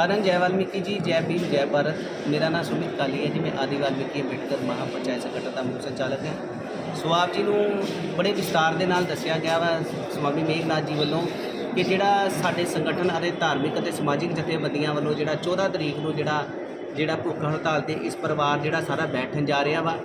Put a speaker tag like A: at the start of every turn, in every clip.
A: ਸਾਰਿਆਂ ਜੈ ਵਾਲਮੀਕੀ ਜੀ ਜੈ ਭੀਮ ਜੈ ਭਾਰਤ ਮੇਰਾ ਨਾਮ ਸੁਮਿਤ ਕਾਲੀ ਹੈ ਜੀ ਮੈਂ ਆਦਿ ਵਾਲਮੀਕੀ ਅੰਬੇਡਕਰ ਮਹਾ ਪੰਚਾਇਤ ਸੰਗਠਨ ਦਾ ਮੁੱਖ ਸੰਚਾਲਕ ਹਾਂ ਸੋ ਆਪ ਜੀ ਨੂੰ ਬੜੇ ਵਿਸਤਾਰ ਦੇ ਨਾਲ ਦੱਸਿਆ ਗਿਆ ਵਾ ਸਵਾਮੀ ਮੇਘਨਾਥ ਜੀ ਵੱਲੋਂ ਕਿ ਜਿਹੜਾ ਸਾਡੇ ਸੰਗਠਨ ਅਤੇ ਧਾਰਮਿਕ ਅਤੇ ਸਮਾਜਿਕ ਜਥੇਬੰਦੀਆਂ ਵੱਲੋਂ ਜਿਹੜਾ 14 ਤਰੀਕ ਨੂੰ ਜਿਹੜਾ ਜਿਹੜਾ ਭੁੱਖ ਹੜਤਾਲ ਤੇ ਇਸ ਪਰਿਵਾਰ ਜਿਹੜਾ ਸਾਰਾ ਬੈਠਣ ਜਾ ਰਿਹਾ ਵਾ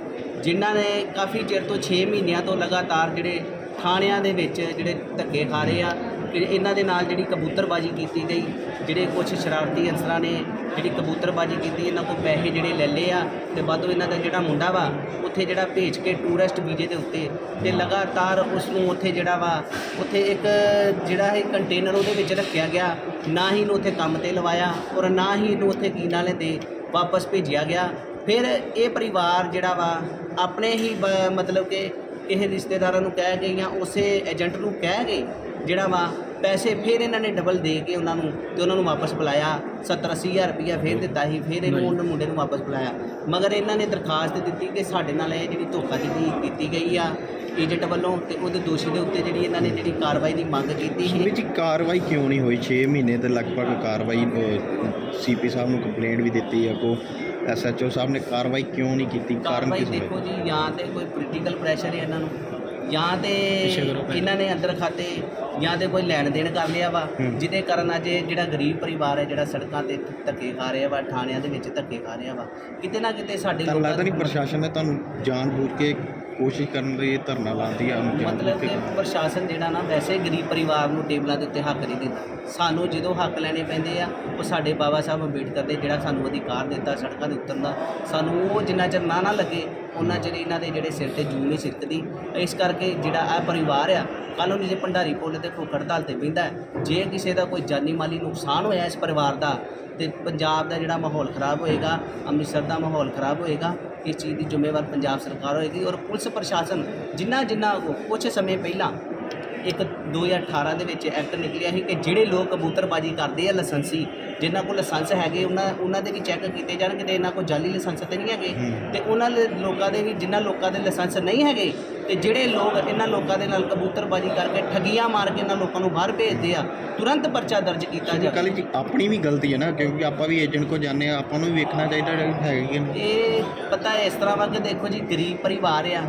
A: ਜਿਨ੍ਹਾਂ ਨੇ ਕਾਫੀ ਚਿਰ ਤੋਂ 6 ਮਹੀਨਿਆਂ ਤੋਂ ਲਗਾਤਾਰ ਜਿਹੜੇ ਥਾਣਿਆਂ ਦੇ ਵਿੱਚ ਜਿਹੜੇ ਧੱਕੇ ਖਾ ਰਹੇ ਆ ਕਿ ਇਹਨਾਂ ਦੇ ਨਾਲ ਜਿਹੜੀ ਕਬੂਤਰਬਾਜੀ ਕੀਤੀ ਗਈ, ਜਿਹੜੇ ਕੁਝ ਸ਼ਰਾਰਤੀ ਅਨਸਰਾਂ ਨੇ ਜਿਹੜੀ ਕਬੂਤਰਬਾਜੀ ਕੀਤੀ, ਇਹਨਾਂ ਕੋਲ ਪੈਸੇ ਜਿਹੜੇ ਲੈ ਲਏ ਆ ਤੇ ਬਾਅਦੋਂ ਇਹਨਾਂ ਦਾ ਜਿਹੜਾ ਮੁੰਡਾ ਵਾ, ਉੱਥੇ ਜਿਹੜਾ ਭੇਜ ਕੇ ਟੂਰਿਸਟ ਵੀਜ਼ੇ ਦੇ ਉੱਤੇ ਤੇ ਲਗਾਤਾਰ ਉਸ ਨੂੰ ਉੱਥੇ ਜਿਹੜਾ ਵਾ, ਉੱਥੇ ਇੱਕ ਜਿਹੜਾ ਇਹ ਕੰਟੇਨਰ ਉਹਦੇ ਵਿੱਚ ਰੱਖਿਆ ਗਿਆ, ਨਾ ਹੀ ਇਹਨੂੰ ਉੱਥੇ ਕੰਮ ਤੇ ਲਵਾਇਆ ਔਰ ਨਾ ਹੀ ਇਹਨੂੰ ਉੱਥੇ ਕੀ ਨਾਲੇ ਤੇ ਵਾਪਸ ਭੇਜਿਆ ਗਿਆ। ਫਿਰ ਇਹ ਪਰਿਵਾਰ ਜਿਹੜਾ ਵਾ, ਆਪਣੇ ਹੀ ਬ- ਮਤਲਬ ਕਿ ਕਿਸੇ ਰਿਸ਼ਤੇਦਾਰਾਂ ਨੂੰ ਕਹਿ ਗਏ ਜਾਂ ਉਸੇ ਏਜੰਟ ਨੂੰ ਕਹਿ ਗਏ ਜਿਹੜਾ ਵਾ ਪੈਸੇ ਫਿਰ ਇਹਨਾਂ ਨੇ ਡਬਲ ਦੇ ਕੇ ਉਹਨਾਂ ਨੂੰ ਤੇ ਉਹਨਾਂ ਨੂੰ ਵਾਪਸ ਬੁਲਾਇਆ। 70 ਹਜ਼ਾਰ ਰੁਪਇਆ ਫਿਰ ਦਿੱਤਾ ਸੀ ਫਿਰ ਇਹਨੂੰ ਉਹਨਾਂ ਮੁੰਡੇ ਨੂੰ ਵਾਪਸ ਬੁਲਾਇਆ। ਮਗਰ ਇਹਨਾਂ ਨੇ ਦਰਖਾਸਤ ਦਿੱਤੀ ਕਿ ਸਾਡੇ ਨਾਲ ਇਹ ਜਿਹੜੀ ਧੋਖਾਧੜੀ ਕੀਤੀ ਗਈ ਆ ਏਜੰਟ ਵੱਲੋਂ ਤੇ ਉਹਦੇ ਦੋਸ਼ੀ ਦੇ ਉੱਤੇ ਜਿਹੜੀ ਇਹਨਾਂ ਨੇ ਜਿਹੜੀ ਕਾਰਵਾਈ ਦੀ ਮੰਗ ਕੀਤੀ ਸੀ।
B: ਵਿੱਚ ਕਾਰਵਾਈ ਕਿਉਂ ਨਹੀਂ ਹੋਈ? 6 ਮਹੀਨੇ ਤੇ ਲਗਭਗ ਕਾਰਵਾਈ ਸੀਪੀ ਸਾਹਿਬ ਨੂੰ ਕੰਪਲੇਂਟ ਵੀ ਦਿੱਤੀ ਹੈ ਕੋ ਐਸਐਚਓ ਸਾਹਿਬ ਨੇ ਕਾਰਵਾਈ ਕਿਉਂ ਨਹੀਂ ਕੀਤੀ? ਕਾਰਨ
A: ਕਾਰਵਾਈ
B: ਕਿਸ
A: ਦੇਖੋ ਜੀ ਜਾਂ ਤੇ ਕੋਈ ਪੋਲੀਟੀਕਲ ਪ੍ਰੈਸ਼ਰ ਹੈ ਇਹਨਾਂ ਨੂੰ? ਜਾਂ ਤੇ ਇਹਨਾਂ ਨੇ ਅੰਦਰ ਖਾਤੇ ਜਾਂ ਤੇ ਕੋਈ ਲੈਣ ਦੇਣ ਕਰ ਲਿਆ ਵਾ। ਜਿਹਦੇ ਕਾਰਨ ਅੱਜ ਇਹ ਜਿਹੜਾ ਗਰੀਬ ਪਰਿਵਾਰ ਹੈ ਜਿਹੜਾ ਸੜਕਾਂ ਤੇ ਧੱਕੇ ਖਾ ਰਿਹਾ ਵਾ ਥਾਣਿਆਂ ਦੇ ਵਿੱਚ ਧੱਕੇ ਖਾ ਰਿਹਾ ਵਾ ਕਿਤੇ ਨਾ ਕਿਤੇ ਸਾਡੇ
B: ਤੁਹਾਨੂੰ ਲੱਗਦਾ ਨਹੀਂ ਪ੍ਰਸ਼ਾਸਨ ਨੇ ਤੁਹਾਨੂੰ ਜਾਣਬੁੱਝ ਕੇ ਕੋਸ਼ਿਸ਼ ਕਰਨ ਲਈ ਧਰਨਾ ਲਾਉਂਦੀ ਆ
A: ਮਤਲਬ ਕੇ ਪ੍ਰਸ਼ਾਸਨ ਜਿਹੜਾ ਨਾ ਵੈਸੇ ਗਰੀਬ ਪਰਿਵਾਰ ਨੂੰ ਟੇਬਲਾਂ ਦੇ ਉੱਤੇ ਹੱਕ ਨਹੀਂ ਦਿੰਦਾ। ਸਾਨੂੰ ਜਦੋਂ ਹੱਕ ਲੈਣੇ ਪੈਂਦੇ ਆ ਉਹ ਸਾਡੇ ਬਾਬਾ ਸਾਹਿਬ ਅੰਬੇਡਕਰ ਦੇ ਜਿਹੜਾ ਸਾਨੂੰ ਅਧਿਕਾਰ ਦਿੱਤਾ ਸੜਕਾਂ ਦੇ ਉਤਰਨ ਦਾ ਸਾਨੂੰ ਉਹ ਜਿੰਨਾ ਚਿਰ ਨਾ ਨਾ ਲੱਗੇ ਉਹਨਾਂ ਚਿਰ ਇਹਨਾਂ ਦੇ ਜਿਹੜੇ ਸਿਰ ਤੇ ਜੂੰ ਨਹੀਂ ਸਿੱਕਦੀ ਇਸ ਕਰਕੇ ਜਿਹੜਾ ਇਹ ਪਰਿਵਾਰ ਆ, ਕੱਲ੍ਹ ਨੂੰ ਜੇ ਭੰਡਾਰੀ ਪੁੱਲ ਤੇ ਭੁੱਖ ਹੜਤਾਲ ਤੇ ਬਹਿੰਦਾ ਜੇ ਕਿਸੇ ਦਾ ਕੋਈ ਜਾਨੀ ਮਾਲੀ ਨੁਕਸਾਨ ਹੋਇਆ ਇਸ ਪਰਿਵਾਰ ਦਾ, ਤੇ ਪੰਜਾਬ ਦਾ ਜਿਹੜਾ ਮਾਹੌਲ ਖਰਾਬ ਹੋਏਗਾ, ਅੰਮ੍ਰਿਤਸਰ ਦਾ ਮਾਹੌਲ ਖਰਾਬ ਹੋਏਗਾ, ਇਸ ਚੀਜ਼ ਦੀ ਜ਼ਿੰਮੇਵਾਰ ਪੰਜਾਬ ਸਰਕਾਰ ਹੋਏਗੀ ਔਰ ਪੁਲਿਸ ਪ੍ਰਸ਼ਾਸਨ ਜਿੰਨਾ ਜਿੰਨਾ ਕੁਝ ਸਮੇਂ ਪਹਿਲਾਂ ਇੱਕ 2018 ਦੇ ਵਿੱਚ ਐਕਟ ਨਿਕਲਿਆ ਸੀ ਕਿ ਜਿਹੜੇ ਲੋਕ ਕਬੂਤਰਬਾਜੀ ਕਰਦੇ ਆ ਲਾਇਸੈਂਸੀ ਜਿਨ੍ਹਾਂ ਕੋਲ ਲਾਇਸੈਂਸ ਹੈਗੇ ਉਹਨਾਂ ਉਹਨਾਂ ਦੇ ਵੀ ਚੈੱਕ ਕੀਤੇ ਜਾਣਗੇ ਤੇ ਇਹਨਾਂ ਕੋਲ ਜਾਲੀ ਲਾਇਸੈਂਸ ਤੇ ਨਹੀਂ ਹੈਗੇ। ਤੇ ਉਹਨਾਂ ਦੇ ਲੋਕਾਂ ਦੇ ਵੀ ਜਿਨ੍ਹਾਂ ਲੋਕਾਂ ਦੇ ਲਾਇਸੈਂਸ ਨਹੀਂ ਹੈਗੇ ਤੇ ਜਿਹੜੇ ਲੋਕ ਇਹਨਾਂ ਲੋਕਾਂ ਦੇ ਨਾਲ ਕਬੂਤਰਬਾਜੀ ਕਰਕੇ ਠੱਗੀਆਂ ਮਾਰ ਕੇ ਇਹਨਾਂ ਲੋਕਾਂ ਨੂੰ ਬਾਹਰ ਭੇਜਦੇ ਆ ਤੁਰੰਤ ਪਰਚਾ ਦਰਜ ਕੀਤਾ ਜਾਵੇ
B: ਕੱਲ ਜੀ ਆਪਣੀ ਵੀ ਗਲਤੀ ਹੈ ਨਾ ਕਿਉਂਕਿ ਆਪਾਂ ਵੀ ਏਜੰਟ ਕੋ ਜਾਂਦੇ ਆ ਆਪਾਂ ਨੂੰ ਵੀ ਵੇਖਣਾ ਚਾਹੀਦਾ ਹੈਗਾ।
A: ਇਹ ਪਤਾ ਹੈ ਇਸ ਤਰ੍ਹਾਂ ਵਾ ਕਿ ਦੇਖੋ ਜੀ ਗਰੀਬ ਪਰਿਵਾਰ ਆ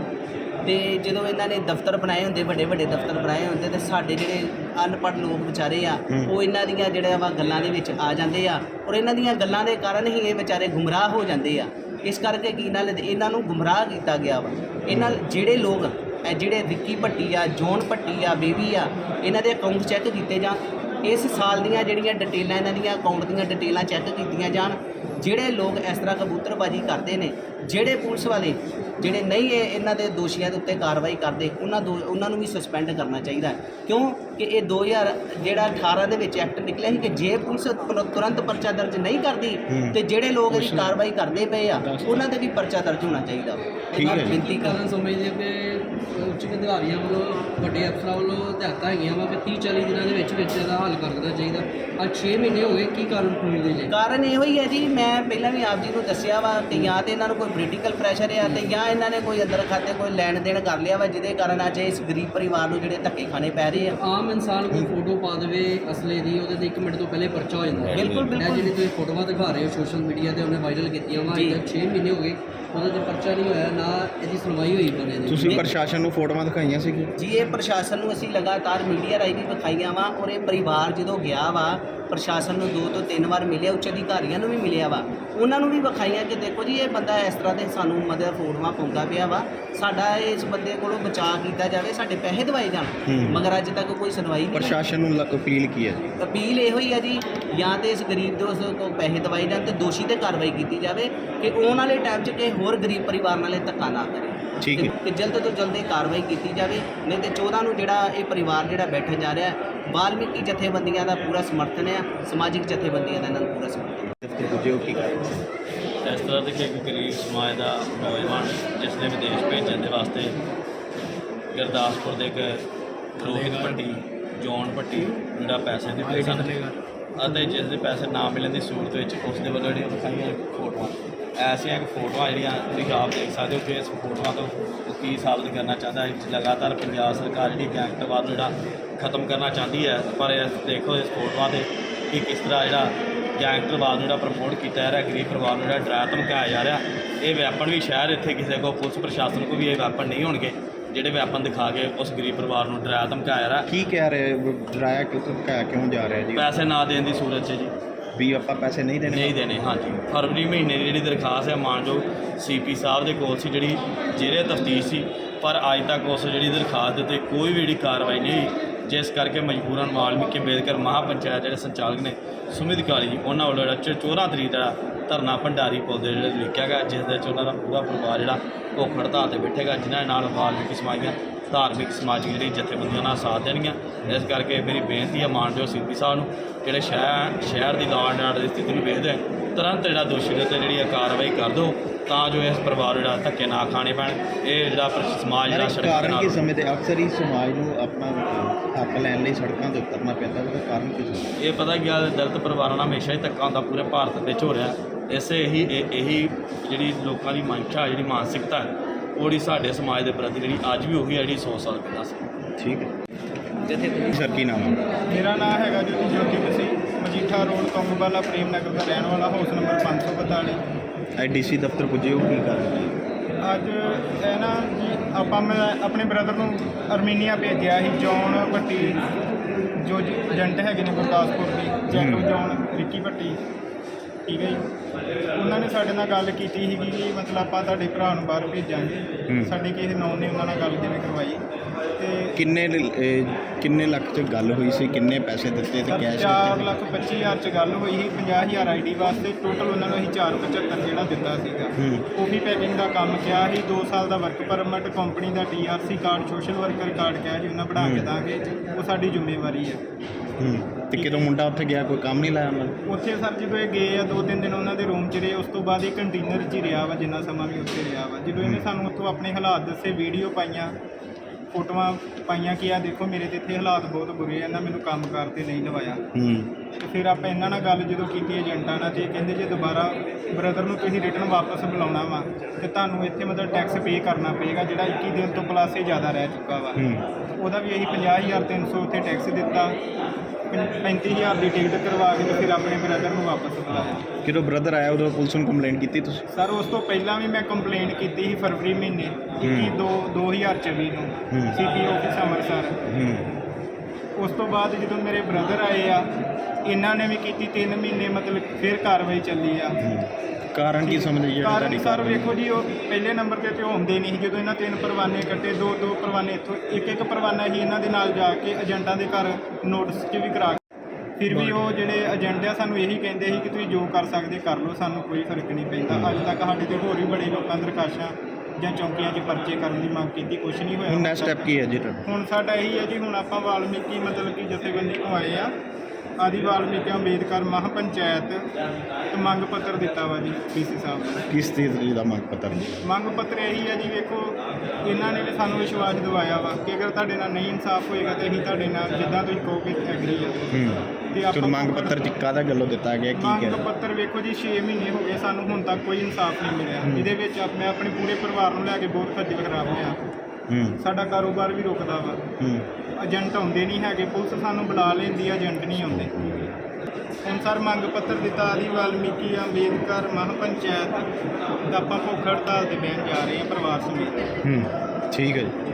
A: ਤੇ ਜਦੋਂ ਇਹਨਾਂ ਨੇ ਦਫ਼ਤਰ ਬਣਾਏ ਹੁੰਦੇ ਵੱਡੇ ਵੱਡੇ ਦਫ਼ਤਰ ਬਣਾਏ ਹੁੰਦੇ ਤੇ ਸਾਡੇ ਜਿਹੜੇ ਅਨਪੜ੍ਹ ਲੋਕ ਵਿਚਾਰੇ ਆ। ਉਹ ਇਹਨਾਂ ਦੀਆਂ ਜਿਹੜਾ ਵਾ ਗੱਲਾਂ ਦੇ ਵਿੱਚ ਆ ਜਾਂਦੇ ਆ ਔਰ ਇਹਨਾਂ ਦੀਆਂ ਗੱਲਾਂ ਦੇ ਕਾਰਨ ਹੀ ਇਹ ਵਿਚਾਰੇ ਗੁੰਮਰਾਹ ਹੋ ਜਾਂਦੇ ਆ। ਇਸ ਕਰਕੇ ਕੀ ਨਾਲ ਇਹਨਾਂ ਨੂੰ ਗੁੰਮਰਾਹ ਕੀਤਾ ਗਿਆ ਵਾ। ਇਹਨਾਂ ਜਿਹੜੇ ਲੋਕ ਜਿਹੜੇ ਵਿੱਕੀ ਭੱਟੀ ਆ ਜੋਨ ਭੱਟੀ ਆ ਬੇਬੀ ਆ ਇਹਨਾਂ ਦੇ ਅਕਾਊਂਟ ਚੈੱਕ ਕੀਤੇ ਜਾਣ। ਇਸ ਸਾਲ ਦੀਆਂ ਜਿਹੜੀਆਂ ਡਿਟੇਲਾਂ ਇਹਨਾਂ ਦੀਆਂ ਅਕਾਊਂਟ ਦੀਆਂ ਡਿਟੇਲਾਂ ਚੈੱਕ ਕੀਤੀਆਂ ਜਾਣ ਜਿਹੜੇ ਲੋਕ ਇਸ ਤਰ੍ਹਾਂ ਕਬੂਤਰਬਾਜੀ ਕਰਦੇ ਨੇ ਜਿਹੜੇ ਪੁਲਿਸ ਵਾਲੇ ਜਿਹੜੇ ਨਹੀਂ ਇਹ ਇਹਨਾਂ ਦੇ ਦੋਸ਼ੀਆਂ ਦੇ ਉੱਤੇ ਕਾਰਵਾਈ ਕਰਦੇ ਉਹਨਾਂ ਦੋ ਉਹਨਾਂ ਨੂੰ ਵੀ ਸਸਪੈਂਡ ਕਰਨਾ ਚਾਹੀਦਾ ਹੈ। ਕਿਉਂ ਕਿ ਇਹ 2000 ਜਿਹੜਾ 18 ਦੇ ਵਿੱਚ ਐਕਟ ਨਿਕਲਿਆ ਸੀ ਕਿ ਜੇ ਪੁਲਿਸ ਤੁਰ- ਤੁਰੰਤ ਪਰਚਾ ਦਰਜ ਨਹੀਂ ਕਰਦੀ। ਤੇ ਜਿਹੜੇ ਲੋਕ ਇਹਦੀ ਕਾਰਵਾਈ ਕਰਦੇ ਪਏ ਆ ਉਹਨਾਂ ਤੇ ਵੀ ਪਰਚਾ ਦਰਜ ਹੋਣਾ ਚਾਹੀਦਾ।
B: ਠੀਕ ਹੈ ਜੀ।
A: ਬੇਨਤੀ ਕਰ
C: ਕਾਰਨ ਸਮਝਦੇ ਕਿ ਉੱਚ ਅਧਿਕਾਰੀਆਂ ਵੱਲੋਂ ਵੱਡੇ ਅਫਸਰਾਂ ਵੱਲੋਂ ਹਦਾਇਤਾਂ ਹੈਗੀਆਂ ਵਾ ਕਿ 30 40 ਦਿਨਾਂ ਦੇ ਵਿੱਚ ਵਿੱਚ ਇਹਦਾ ਹੱਲ ਕਰ ਦੇਣਾ ਚਾਹੀਦਾ ਅੱਜ 6 ਮਹੀਨੇ ਹੋ ਗਏ ਕੀ ਕਾਰਨ ਪੂਰੀ ਜੇ
A: ਕਾਰਨ ਇਹੋ ਹੀ ਹੈ ਜੀ ਮੈਂ ਪਹਿਲਾਂ ਵੀ ਆਪ ਜੀ ਨੂੰ ਦੱਸਿਆ ਵਾ ਕਿ ਜਾਂ ਤੇ ਇਹਨਾਂ ਨੂੰ ਕੋਈ ਪੋਲੀਟੀਕਲ ਪ੍ਰੈਸ਼ਰ ਹੈ ਤੇ ਜਾਂ ਇਹਨਾਂ ਨੇ ਕੋਈ ਅੰਦਰ ਖਾਤੇ ਕੋਈ ਲੈਣ ਦੇਣ ਕਰ ਲਿਆ ਵਾ ਜਿਹਦੇ ਕਾਰਨ ਅੱਜ ਇਸ ਗਰੀਬ ਪਰਿਵਾਰ ਨੂੰ ਜਿਹੜੇ ਧੱਕੇ ਖਾਣੇ ਪੈ ਰਹੇ ਆ
C: ਆਮ ਇਨਸਾਨ ਕੋਈ ਫੋਟੋ ਪਾ ਦੇਵੇ ਅਸਲੇ ਦੀ ਉਹਦੇ ਤੇ 1 ਮਿੰਟ ਤੋਂ ਪਹਿਲੇ ਪਰਚਾ ਹੋ ਜਾਂਦਾ।
A: ਬਿਲਕੁਲ, ਬਿਲਕੁਲ।
C: ਜਿਹੜੀ ਤੁਸੀਂ ਫੋਟੋਆਂ ਦਿਖਾ ਰਹੇ ਹੋ ਸੋਸ਼ਲ ਮੀਡੀਆ ਤੇ ਉਹਨੇ ਵਾਇਰਲ ਕੀਤੀਆਂ ਵਾ
A: ਜੀ।
C: ਅੱਜ ਤੱਕ 6 ਮਹੀਨੇ ਹੋ ਗਏ ਉਹਦੇ ਤੇ ਪਰਚਾ ਨਹੀਂ ਹੋਇਆ ਨਾ ਇਹਦੀ ਸੁਣਵਾਈ ਹੋਈ ਬਣੇ ਦੀ
B: ਤੁਸੀਂ ਪ੍ਰਸ਼ਾਸਨ ਨੂੰ ਫੋਟੋਆਂ ਦਿਖਾਈਆਂ ਸੀ
A: ਜੀ ਇਹ ਪ੍ਰਸ਼ਾਸਨ ਨੂੰ ਅਸੀਂ ਲਗਾਤਾਰ ਮੀਡੀਆ ਰਾਹੀਂ ਵੀ ਵਿਖਾਈਆਂ ਵਾ ਔਰ ਇਹ ਪਰਿਵਾਰ ਜਦੋਂ ਗਿਆ ਵਾ ਪ੍ਰਸ਼ਾਸਨ ਨੂੰ ਦੋ ਤੋਂ ਤਿੰਨ ਵਾਰ ਮਿਲਿਆ ਉੱਚ ਅਧਿਕਾਰੀਆਂ ਨੂੰ ਵੀ ਮਿਲਿਆ ਵਾ। ਉਹਨਾਂ ਨੂੰ ਵੀ ਵਿਖਾਈਆਂ ਕਿ ਦੇਖੋ ਜੀ ਇਹ ਬੰਦਾ ਇਸ ਤਰ੍ਹਾਂ ਦੇ ਸਾਨੂੰ ਮਦਦ ਫੋਟੋਆਂ ਪਾਉਂਦਾ ਪਿਆ ਵਾ। ਸਾਡਾ ਇਸ ਬੰਦੇ ਕੋਲੋਂ ਬਚਾਅ ਕੀਤਾ ਜਾਵੇ ਸਾਡੇ ਪੈਸੇ ਦਵਾਏ ਜਾਣ। ਮਗਰ ਅੱਜ ਤੱਕ ਕੋਈ ਸੁਣਵਾਈ ਨਹੀਂ।
B: ਪ੍ਰਸ਼ਾਸਨ ਨੂੰ ਲ- ਅਪੀਲ ਕੀ ਹੈ? ਜੀ
A: ਅਪੀਲ ਇਹੋ ਹੀ ਹੈ ਜੀ ਜਾਂ ਤੇ ਇਸ ਗਰੀਬ ਦੋਸਤ ਕੋਲ ਪੈਸੇ ਦਵਾਏ ਜਾਣ ਤੇ ਦੋਸ਼ੀ ਤੇ ਕਾਰਵਾਈ ਕੀਤੀ ਜਾਵੇ ਕਿ ਆਉਣ ਵਾਲੇ ਟਾਈਮ 'ਚ ਕਿ ਹੋਰ ਗਰੀਬ ਪਰਿਵਾਰ ਨਾਲੇ ਧੱਕਾ ਨਾ ਕਰੇ।
B: ਠੀਕ ਹੈ।
A: ਕਿ- ਕਿ ਜਲਦ ਤੋਂ ਜਲਦ ਇਹ ਕਾਰਵਾਈ ਕੀਤੀ ਜਾਵੇ ਨਹੀਂ ਤੇ 14 ਨੂੰ ਜਿਹੜਾ ਇਹ ਪਰਿਵਾਰ ਜਿਹੜਾ ਬੈਠਣ ਜਾ ਰਿਹਾ ਹੈ ਵਾਲਮੀਕੀ ਜਥੇਬੰਦੀਆਂ ਦਾ ਪੂਰਾ ਸਮਰਥਨ ਹੈ ਸਮਾਜਿਕ ਜਥੇਬੰਦੀਆਂ ਦਾ ਇਹਨਾਂ ਨੂੰ ਪੂਰਾ ਸਮਰਥਨ ਹੈ।
B: ਦਫ਼ਤਰ ਪੁੱਜੇ ਹੋ ਕੀ ਕਰ
D: ਇਸ ਤਰ੍ਹਾਂ ਦੇ ਕਿ ਇੱਕ ਗਰੀਬ ਸਮਾਜ ਦਾ ਨੌਜਵਾਨ ਜਿਸ ਨੇ ਵਿਦੇਸ਼ ਭੇਜਣ ਦੇ ਵਾਸਤੇ ਗੁਰਦਾਸਪੁਰ ਦੇ ਇੱਕ ਰੋਹਿਤ ਭੱਟੀ ਜੌਨ ਭੱਟੀ ਜਿਹੜਾ ਪੈਸੇ ਦਿੱਤੇ ਸਨ ਅਤੇ ਜਿਸ ਦੇ ਪੈਸੇ ਨਾ ਮਿਲਣ ਦੀ ਸੂਰਤ ਵਿੱਚ ਉਸ ਦੇ ਵੱਲੋਂ ਜਿਹੜੀਆਂ ਵਿਖਾਈਆਂ ਫੋਟੋਆਂ ਐਸੀਆਂ ਕਿ ਫੋਟੋਆਂ ਜਿਹੜੀਆਂ ਤੁਸੀਂ ਆਪ ਦੇਖ ਸਕਦੇ ਹੋ ਕਿ ਇਸ ਫੋਟੋਆਂ ਤੋਂ ਉਹ ਕੀ ਸਾਬਤ ਕਰਨਾ ਚਾਹੁੰਦਾ ਹੈ। ਲਗਾਤਾਰ ਪੰਜਾਬ ਸਰਕਾਰ ਜਿਹੜੀ ਗੈਂਗਸਟਰਵਾਦ ਨੂੰ ਜਿਹੜਾ ਖਤਮ ਕਰਨਾ ਚਾਹੁੰਦੀ ਹੈ ਪਰ ਇਹ ਦੇਖੋ ਇਸ ਫੋਟੋਆਂ ਤੇ ਕਿ ਕਿਸ ਤਰ੍ਹਾਂ ਜਿਹੜਾ ਗੈਂਗਸਟਰਵਾਦ ਨੂੰ ਜਿਹੜਾ ਪ੍ਰਮੋਟ ਕੀਤਾ ਜਾ ਰਿਹਾ ਗਰੀਬ ਪਰਿਵਾਰ ਨੂੰ ਜਿਹੜਾ ਡਰਾ ਧਮਕਾਇਆ ਜਾ ਰਿਹਾ। ਇਹ ਵੈਪਨ ਵੀ ਸ਼ਹਿਰ ਇੱਥੇ ਕਿਸੇ ਕੋਲ ਪੁਲਿਸ ਪ੍ਰਸ਼ਾਸਨ ਕੋਲ ਵੀ ਇਹ ਵੈਪਨ ਨਹੀਂ ਹੋਣਗੇ ਜਿਹੜੇ ਵੈਪਨ ਦਿਖਾ ਕੇ ਉਸ ਗਰੀਬ ਪਰਿਵਾਰ ਨੂੰ ਡਰਾ ਧਮਕਾਇਆ ਜਾ ਰਿਹਾ।
B: ਕੀ ਕਹਿ ਰਹੇ ਡਰਾਇਆ ਕਿਉਂ ਧਮਕਾਇਆ ਕਿਉਂ ਜਾ ਰਿਹਾ ਜੀ?
D: ਪੈਸੇ ਨਾ ਦੇਣ ਦੀ ਸੂਰਤ 'ਚ ਜੀ।
B: ਵੀ ਆਪਾਂ ਪੈਸੇ ਨਹੀਂ ਦੇਣੇ।
D: ਨਹੀਂ ਦੇਣੇ, ਹਾਂਜੀ। ਫਰਵਰੀ ਮਹੀਨੇ ਦੀ ਜਿਹੜੀ ਦਰਖਾਸਤ ਹੈ ਮਾਨਯੋਗ ਸੀਪੀ ਸਾਹਿਬ ਦੇ ਕੋਲ ਸੀ, ਜਿਹੜੀ ਜਿਹੜੇ ਤਫਤੀਸ਼ ਸੀ, ਪਰ ਅੱਜ ਤੱਕ ਉਸ ਜਿਹੜੀ ਦਰਖਾਸਤ ਦੇ ਉੱਤੇ ਕੋਈ ਵੀ ਜਿਹੜੀ ਕਾਰਵਾਈ ਨਹੀਂ ਹੋਈ, ਜਿਸ ਕਰਕੇ ਮਜਬੂਰਨ ਵਾਲਮੀਕੀ ਅੰਬੇਦਕਰ ਮਹਾਪੰਚਾਇਤ ਜਿਹੜੇ ਸੰਚਾਲਕ ਨੇ, ਸੁਮਿਤ ਕਾਲੀ ਜੀ, ਉਹਨਾਂ ਵੱਲੋਂ ਜਿਹੜਾ 14 ਤਰੀਕ ਦਾ ਧਰਨਾ ਭੰਡਾਰੀ ਪੁਲ ਦੇ ਜਿਹੜੇ ਲਿਖਿਆ ਗਿਆ, ਜਿਸ ਦੇ ਵਿੱਚ ਉਹਨਾਂ ਦਾ ਪੂਰਾ ਪਰਿਵਾਰ ਜਿਹੜਾ ਭੁੱਖ ਹੜਤਾਲ ਤੇ ਬੈਠੇਗਾ, ਜਿਨ੍ਹਾਂ ਨਾਲ ਵਾਲਮੀਕੀ ਸਮਾਜ ਦੀਆਂ ਧਾਰਮਿਕ ਸਮਾਜਿਕ ਜਿਹੜੀ ਜਥੇਬੰਦੀਆਂ ਨਾਲ ਸਾਥ ਦੇਣਗੀਆਂ। ਇਸ ਕਰਕੇ ਮੇਰੀ ਬੇਨਤੀ ਹੈ ਮਾਨਯੋਗ ਸੀਪੀ ਸਾਹਿਬ ਨੂੰ ਜਿਹੜੇ ਸ਼ਹਿਰ ਸ਼ਹਿਰ ਦੀ ਲਾਅ ਐਂਡ ਆਰਡਰ ਦੀ ਸਥਿਤੀ ਨੂੰ ਵੇਖਦੇ ਤੁਰੰਤ ਜਿਹੜਾ ਦੋਸ਼ੀ ਦੇ ਉੱਤੇ ਜਿਹੜੀ ਕਾਰਵਾਈ ਕਰ ਦਿਓ ਤਾਂ ਜੋ ਇਸ ਪਰਿਵਾਰ ਜਿਹੜਾ ਧੱਕੇ ਨਾ ਖਾਣੇ ਪੈਣ। ਇਹ ਜਿਹੜਾ ਸਮਾਜ ਜਿਹੜਾ ਸੜਕਾਂ ਦੇ
B: ਕਾਰਨ ਕੀ ਸਮੇਂ ਤੇ ਅਕਸਰ ਹੀ ਸਮਾਜ ਨੂੰ ਆਪਣਾ ਹੱਕ ਲੈਣ ਲਈ ਸੜਕਾਂ ਤੇ ਉਤਰਨਾ ਪੈਂਦਾ ਉਹਦਾ ਕਾਰਨ ਕੀ ਸਮਝਦੇ?
D: ਇਹ ਪਤਾ ਗੱਲ ਦਲਿਤ ਪਰਿਵਾਰਾਂ ਨਾਲ ਹਮੇਸ਼ਾ ਹੀ ਧੱਕਾ ਹੁੰਦਾ ਪੂਰੇ ਭਾਰਤ ਵਿੱਚ ਹੋ ਰਿਹਾ। ਇਸੇ ਹੀ ਇਹ- ਇਹੀ ਜਿਹੜੀ ਲੋਕਾਂ ਦੀ ਮਨਸ਼ਾ ਜਿਹੜੀ ਮਾਨਸਿਕਤਾ ਹੈ ਉਹ ਜਿਹੜੀ ਸਾਡੇ ਸਮਾਜ ਦੇ ਪ੍ਰਤੀ ਜਿਹੜੀ ਅੱਜ ਵੀ ਉਹੀ ਹੈ ਜਿਹੜੀ 100 ਸਾਲ ਪਹਿਲਾਂ ਸੀ।
B: ਠੀਕ ਹੈ।
A: ਜਿੱਥੇ ਤੁਸੀਂ
B: ਸਰ ਕੀ ਨਾਮ ਹੈ?
E: ਮੇਰਾ ਨਾਮ ਹੈਗਾ ਜੋਤੀ ਜੋਤੀ ਮਸੀ ਮਜੀਠਾ ਰੋਡ ਕੰਗਵਾਲਾ ਪ੍ਰੇਮ ਨਗਰ ਦਾ ਰਹਿਣ ਵਾਲਾ ਹਾਊਸ ਨੰਬਰ 542
B: ਆਈਡੀਸੀ ਦਫ਼ਤਰ ਪੁੱਜੇ ਉਹ ਕੀ ਕਰ ਰਹੇ
E: ਅੱਜ ਇਹ ਨਾ ਜੀ ਆਪਾਂ ਮੈਂ ਆਪਣੇ ਬ੍ਰਦਰ ਨੂੰ ਅਰਮੀਨੀਆ ਭੇਜਿਆ ਸੀ ਜੌਨ ਭੱਟੀ। ਜੋ ਜੀ ਏਜੰਟ ਹੈਗੇ ਨੇ ਗੁਰਦਾਸਪੁਰ ਦੇ ਜੈਕੋ
B: ਹੂੰ।
E: John Ricky Bhatti. ਠੀਕ ਹੈ ਜੀ ਉਹਨਾਂ ਨੇ ਸਾਡੇ ਨਾਲ ਗੱਲ ਕੀਤੀ ਸੀਗੀ ਕਿ ਮਤਲਬ ਆਪਾਂ ਤੁਹਾਡੇ ਭਰਾ ਨੂੰ ਬਾਹਰ। ਭੇਜਾਂਗੇ ਸਾਡੇ ਕਿਸੇ ਨੌਨ ਨੇ ਉਹਨਾਂ ਨਾਲ ਗੱਲ ਜਿਵੇਂ
B: ਕਿੰਨੇ ਲ- ਕਿੰਨੇ ਲੱਖ ਚ ਗੱਲ ਹੋਈ ਸੀ? ਕਿੰਨੇ ਪੈਸੇ ਦਿੱਤੇ ਤੇ ਕੈਸ਼
E: ਚਾਰ
B: ਦਿੱਤੇ
E: ਲੱਖ ਪੱਚੀ ਹਜ਼ਾਰ ਚ ਗੱਲ ਹੋਈ ਸੀ 50000 ਆਈਡੀ ਵਾਸਤੇ। ਟੋਟਲ ਉਹਨਾਂ ਨੂੰ ਅਸੀਂ 475 ਜਿਹੜਾ ਦਿੱਤਾ ਸੀਗਾ।
B: ਹੂੰ।
E: ਕਾਫੀ ਪੈਕਿੰਗ ਦਾ ਕੰਮ ਕਿਹਾ ਸੀ 2 ਸਾਲ ਦਾ ਵਰਕ ਪਰਮਿਟ ਕੰਪਨੀ ਦਾ TRC card social worker card ਕਿਹਾ ਜੀ ਉਹਨਾਂ ਬਣਾ ਕੇ। ਦਾਂਗੇ। ਉਹ ਸਾਡੀ ਜ਼ਿੰਮੇਵਾਰੀ ਹੈ।
B: ਹੂੰ। ਤੇ ਕਿਦੋਂ ਮੁੰਡਾ ਉੱਥੇ ਗਿਆ? ਕੋਈ ਕੰਮ ਨਹੀਂ ਲਾਇਆ ਉਹਨਾਂ ਨੇ?
E: ਉੱਥੇ ਸਰ ਜਦੋਂ ਇਹ ਗਏ ਆ ਦੋ ਤਿੰਨ ਦਿਨ ਉਹਨਾਂ ਦੇ ਰੂਮ 'ਚ ਰਹੇ ਉਸ ਤੋਂ ਬਾਅਦ ਇਹ ਕੰਟੇਨਰ 'ਚ ਹੀ ਰਿਹਾ ਵਾ ਜਿੰਨਾ ਸਮਾਂ ਵੀ ਉੱਥੇ ਰਿਹਾ ਵਾ। ਜਦੋਂ ਇਹਨੇ ਸਾਨੂੰ ਉੱਥੋਂ ਆਪਣੇ ਹਾਲਾਤ ਦੱਸੇ ਵੀਡੀਓ ਪਾਈਆਂ ਫੋਟੋਆਂ ਪਾਈਆਂ ਕਿ ਆ ਦੇਖੋ ਮੇਰੇ ਤੇ ਇੱਥੇ ਹਾਲਾਤ ਬਹੁਤ ਬੁਰੇ ਆ ਇਹਨਾਂ ਮੈਨੂੰ ਕੰਮ ਕਾਰ ਤੇ ਨਹੀਂ ਲਵਾਇਆ।
B: ਹੂੰ।
E: ਤੇ ਫਿਰ ਆਪਾਂ ਇਹਨਾਂ ਨਾਲ ਗੱਲ ਜਦੋਂ ਕੀਤੀ ਏਜੰਟਾਂ ਨਾਲ ਤੇ ਇਹ ਕਹਿੰਦੇ ਜੇ ਦੁਬਾਰਾ ਬ੍ਰਦਰ ਨੂੰ ਤੁਸੀਂ ਰਿਟਰਨ ਵਾਪਸ ਬੁਲਾਉਣਾ ਵਾ ਤੇ ਤੁਹਾਨੂੰ ਇੱਥੇ ਮਤਲਬ ਟੈਕਸ ਪੇ ਕਰਨਾ ਪਏਗਾ ਜਿਹੜਾ 21 ਦਿਨ ਤੋਂ ਪਲੱਸ ਇਹ ਜ਼ਿਆਦਾ ਰਹਿ ਚੁੱਕਾ ਵਾ।
B: ਹੂੰ।
E: ਉਹਦਾ ਵੀ ਅਸੀਂ 50300 ਉੱਥੇ ਟੈਕਸ ਦਿੱਤਾ। 35000 ਦੀ ਟਿਕਟ ਕਰਵਾ ਕੇ ਤੇ ਫਿਰ ਆਪਣੇ ਬ੍ਰਦਰ ਨੂੰ ਵਾਪਸ ਬੁਲਾਇਆ
B: ਜਦੋਂ ਬ੍ਰਦਰ ਆਇਆ ਉਦੋਂ ਪੁਲਿਸ ਨੂੰ ਕੰਪਲੇਂਟ ਕੀਤੀ ਤੁਸੀਂ?
E: ਸਰ ਉਸ ਤੋਂ ਪਹਿਲਾਂ ਵੀ ਮੈਂ ਕੰਪਲੇਂਟ ਕੀਤੀ ਸੀ ਫਰਵਰੀ ਮਹੀਨੇ 21 2 2024 ਨੂੰ
B: ਹੂੰ।
E: CP office Amritsar.
B: ਹੂੰ।
E: ਉਸ ਤੋਂ ਬਾਅਦ ਜਦੋਂ ਮੇਰੇ ਬ੍ਰਦਰ ਆਏ ਆ ਇਹਨਾਂ ਨੇ ਵੀ ਕੀਤੀ 3 ਮਹੀਨੇ ਮਤਲਬ ਫਿਰ ਕਾਰਵਾਈ ਚੱਲੀ ਆ।
B: ਕਾਰਨ ਕੀ ਸਮਝਦੇ ਜਿਹੜਾ
E: ਕਾਰਨ ਸਰ? ਵੇਖੋ ਜੀ ਉਹ ਪਹਿਲੇ ਨੰਬਰ ਤੇ ਤੇ ਉਹ ਹੁੰਦੇ ਨਹੀਂ ਸੀ। ਜਦੋਂ ਇਹਨਾਂ ਤਿੰਨ ਪਰਵਾਨੇ ਕੱਟੇ ਦੋ ਦੋ ਪਰਵਾਨੇ ਇੱਥੋਂ ਇੱਕ ਇੱਕ ਪਰਵਾਨਾ ਹੀ ਇਹਨਾਂ ਦੇ ਨਾਲ ਜਾ ਕੇ ਏਜੰਟਾਂ ਦੇ ਘਰ ਨੋਟਿਸ 'ਚ ਵੀ ਕਰਾ ਕੇ ਫਿਰ ਵੀ ਉਹ ਜਿਹੜੇ ਏਜੰਟ ਆ ਸਾਨੂੰ ਇਹੀ ਕਹਿੰਦੇ ਸੀ ਕਿ ਤੁਸੀਂ ਜੋ ਕਰ ਸਕਦੇ ਕਰ ਲਓ ਸਾਨੂੰ ਕੋਈ ਫ਼ਰਕ ਨਹੀਂ ਪੈਂਦਾ ਅੱਜ ਤੱਕ ਸਾਡੇ ਤੇ ਹੋਰ ਵੀ ਬੜੇ ਲੋਕਾਂ ਦਰਖਾਸ਼ਾਂ ਜਾਂ ਚੌਂਕੀਆਂ 'ਚ ਪਰਚੇ ਕਰਨ ਦੀ ਮੰਗ ਕੀਤੀ ਕੁਛ ਨਹੀਂ ਹੋਇਆ।
B: ਹੁਣ ਨੈਕਸਟ ਸਟੈਪ ਕੀ ਹੈ ਜੀ ਤੁਹਾਡਾ?
E: ਹੁਣ ਸਾਡਾ ਇਹੀ ਹੈ ਜੀ ਹੁਣ ਆਪਾਂ ਵਾਲਮੀਕੀ ਮਤਲਬ ਕਿ ਜਥੇਬੰਦੀ ਤੋਂ ਆਏ ਆ ਆਦੀ ਵਾਲਮੀਕੀ ਅੰਬੇਦਕਰ ਮਹਾਪੰਚਾਇਤ ਤੇ ਮੰਗ ਪੱਤਰ ਦਿੱਤਾ ਵਾ ਜੀ ਡੀਸੀ ਸਾਹਿਬ ਨੇ।
B: ਕਿਸ ਚੀਜ਼ ਦਾ ਮੰਗ ਪੱਤਰ
E: ਮੰਗ ਪੱਤਰ ਇਹੀ ਹੈ ਜੀ ਵੇਖੋ ਇਹਨਾਂ ਨੇ ਵੀ ਸਾਨੂੰ ਵਿਸ਼ਵਾਸ ਦਿਵਾਇਆ ਵਾ ਕਿ ਅਗਰ ਤੁਹਾਡੇ ਨਾਲ ਨਹੀਂ ਇਨਸਾਫ ਹੋਏਗਾ ਤੇ ਅਸੀਂ ਤੁਹਾਡੇ ਨਾਲ ਜਿੱਦਾਂ ਤੁਸੀਂ ਕਹੋਗੇ ਐਗਰੀ ਆ। ਤੇ
B: ਤੁਹਾਨੂੰ ਮੰਗ ਪੱਤਰ ਚ ਕਾਹਦਾ ਗੱਲੋਂ ਦਿੱਤਾ ਗਿਆ ਕੀ
E: ਮੰਗ
B: ਕਹਿ?
E: ਪੱਤਰ ਵੇਖੋ ਜੀ 6 ਮਹੀਨੇ ਹੋ ਗਏ ਸਾਨੂੰ ਹੁਣ ਤੱਕ ਕੋਈ ਇਨਸਾਫ ਨਹੀਂ ਮਿਲਿਆ। ਇਹਦੇ ਵਿੱਚ ਆਪ- ਮੈਂ ਆਪਣੇ ਪੂਰੇ ਪਰਿਵਾਰ ਨੂੰ ਲੈ ਕੇ ਬਹੁਤ ਖੱਜਲ ਖਰਾਬ ਹੋਇਆ।
B: ਹੂੰ।
E: ਸਾਡਾ ਕਾਰੋਬਾਰ ਵੀ ਰੁਕਦਾ ਵਾ।
B: ਹੂੰ।
E: ਏਜੰਟ ਆਉਂਦੇ ਨਹੀਂ ਹੈਗੇ ਪੁਲਿਸ ਸਾਨੂੰ ਬੁਲਾ ਲੈਂਦੀ ਆ ਏਜੰਟ ਨਹੀਂ ਆਉਂਦੇ। ਹੁਣ ਸਰ ਮੰਗ ਪੱਤਰ ਦਿੱਤਾ ਆਦੀ ਵਾਲਮੀਕੀ ਅੰਬੇਦਕਰ ਮਹਾਪੰਚਾਇਤ ਦਾ ਆਪਾਂ ਭੁੱਖ ਹੜਤਾਲ ਤੇ ਬਹਿਣ ਜਾ ਰਹੇ ਹਾਂ ਪਰਿਵਾਰ ਸਮੇਤ।
B: ਹੂੰ ਠੀਕ ਹੈ ਜੀ।